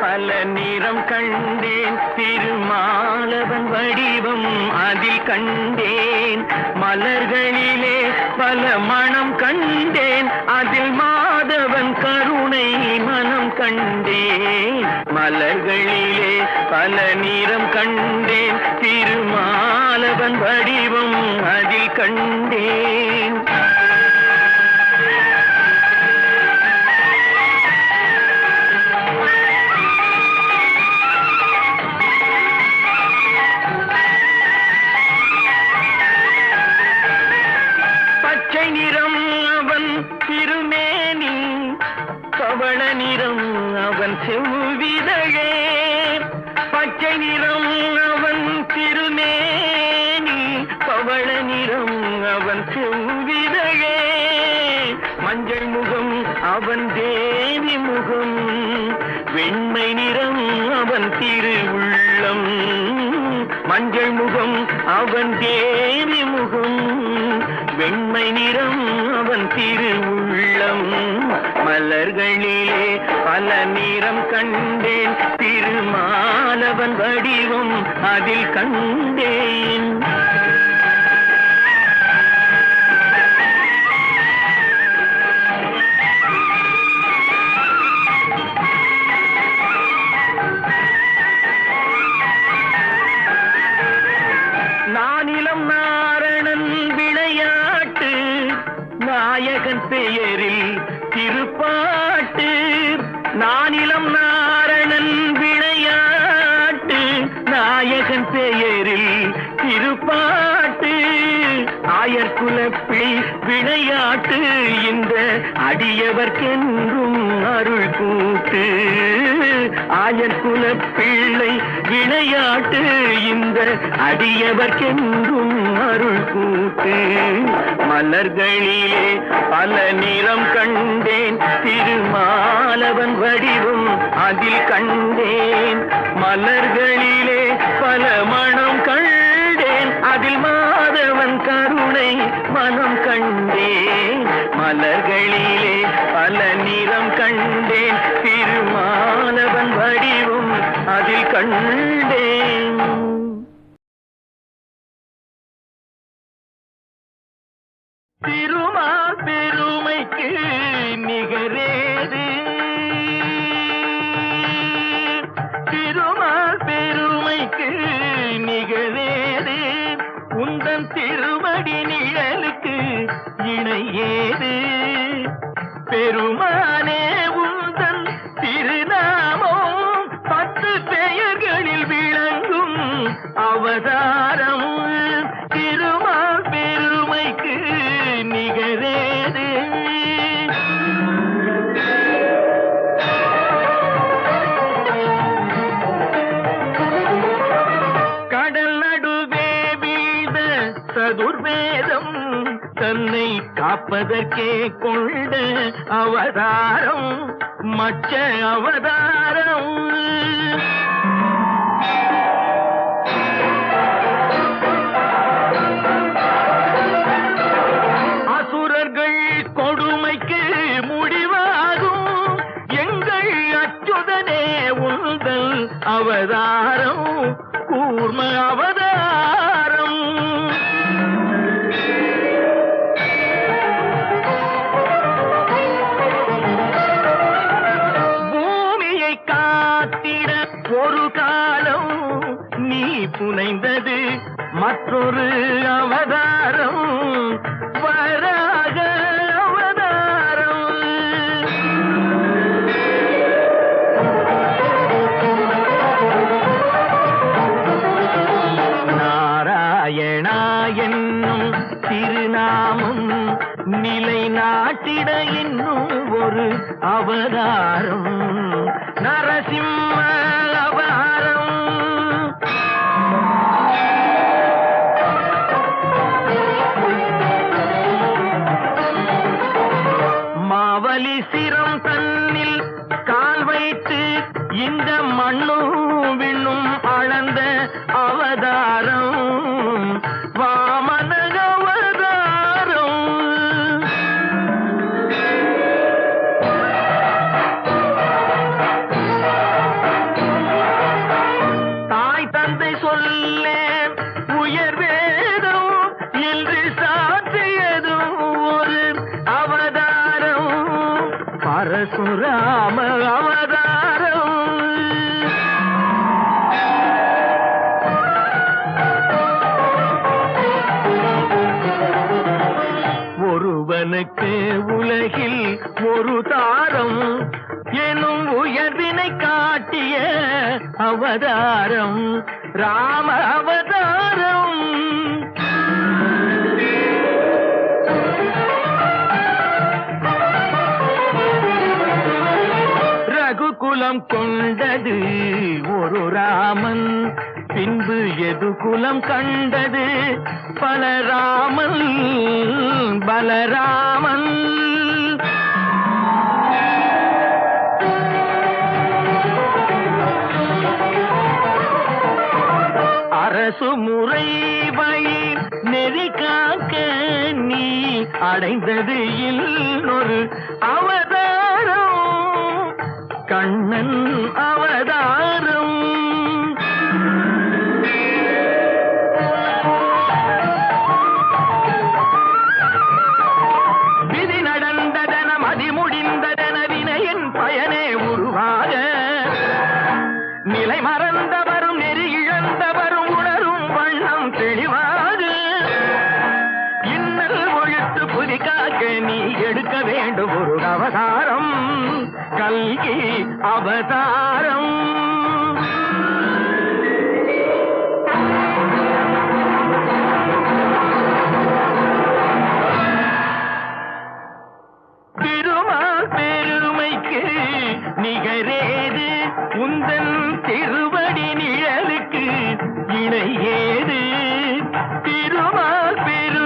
பல நிறம் கண்டேன். திருமாலவன் வடிவம் அதில் கண்டேன். மலர்களிலே பல மனம் கண்டேன். அதில் மாதவன் கருணை மனம் கண்டேன். மலர்களிலே பல நிறம் கண்டேன். திருமாலவன் வடிவம் அதில் கண்டேன். பவள நிறம் அவன் செவ்விதழே பச்சை நிறம் அவன் திருமேனி. பவள நிறம் அவன் செவ்விதழே மஞ்சள் முகம் அவன் தேவி முகம். வெண்மை நிறம் அவன் திருவுள்ளம். மஞ்சள் முகம் அவன் தேவி முகம். வெண்மை நிறம் அவன் திருவுள்ளம். மலர்களிலே பல நிறம் கண்டேன். திருமாலவன் வடிவும் அதில் கண்டேன். நாயகன் பெயரில் திருப்பாட்டு. நானிலம் நாரணன் விளையாட்டு. நாயகன் பெயரில் திருப்பாட்டு. ஆயர்குலப்பிளி விளையாட்டு. இந்த அடியவர்க்கென்றும் அருள் கூட்டு. ஆயர்குலப்பிள்ளை விளையாட்டு. இந்த அடியவர்க்கென்றும் அருள் கூட்டு மலர்களிலே பல நிறம் கண்டேன். திருமாலவன் வடிவும் அதில் கண்டேன். மலர்களிலே பல மனம் கண்டேன். அதில் மாதவன் கருணை மனம் கண்டேன். மலர்களிலே பல நிறம் கண்டேன். திருமாலவன் வடிவும் அதில் கண்டேன். திருமா பெருமைக்கு நிகரேது? திருமால் பெருமைக்கு நிகழேது உந்தன் திருமடி நிழலுக்கு இணையேது? பெருமானே உந்தன் திருநாமம் பத்து பெயர்களில் விளங்கும் அவதாரம். சதுர்வேதம் தன்னை காப்பதற்கே கொண்ட அவதாரம் மச்ச அவதாரம். அசுரர்கள் கொடுமைக்கு முடிவாகும். எங்கள் அச்சுதனே உந்தல் அவதாரம் கூர்ம அவதாரம். புனைந்தது மற்றொரு அவதாரம். வராக அவதாரம். நாராயணா என்னும் திருநாமம் நிலை நாட்டிட என்னும் ஒரு அவதாரம். நரசிம்ம மண்ணும் விண்ணும் அளந்த அவதாரம் வாமன அவதாரம். தாய் தந்தை சொல்ல உயர் வேதம் என்று சாற்றியதும் உயர்வினை காட்டிய அவதாரம் ராம அவதாரம். ரகுகுலம் கொண்டது ஒரு ராமன் பின்பு எது குலம் கண்டது? பலராமன் பலராமன். அரசு முறை வழி நெறி காக்க நீ அடைந்தது இல் ஒரு அவத எடுக்க வேண்டும் ஒரு அவதாரம். கல்கி அவதாரம். திருமால் பெருமைக்கு நிகரேது. உந்தன் திருவடி நிழலுக்கு இணையேது. திருமால் பெருமைக்கு